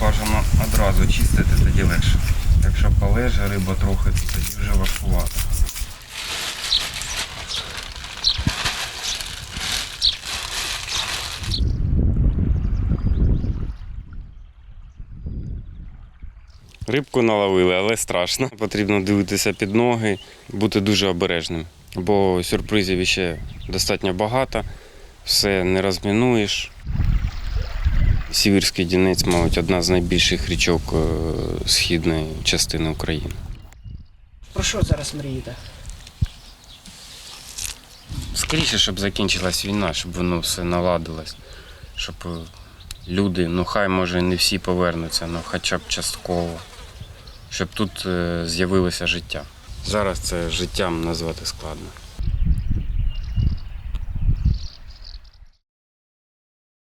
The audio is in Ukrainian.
бажано одразу чистити, тоді легше. Якщо полеже риба трохи, то тоді вже важкувато. Рибку наловили, але страшно. Потрібно дивитися під ноги, бути дуже обережним. Бо сюрпризів ще достатньо багато, все не розмінуєш. Сіверський Дінець, мабуть, одна з найбільших річок е, східної частини України. Про що зараз мрієте? Скоріше, щоб закінчилась війна, щоб воно все наладилось, щоб е, люди, ну хай може не всі повернуться, але хоча б частково, щоб тут е, з'явилося життя. Зараз це життям назвати складно.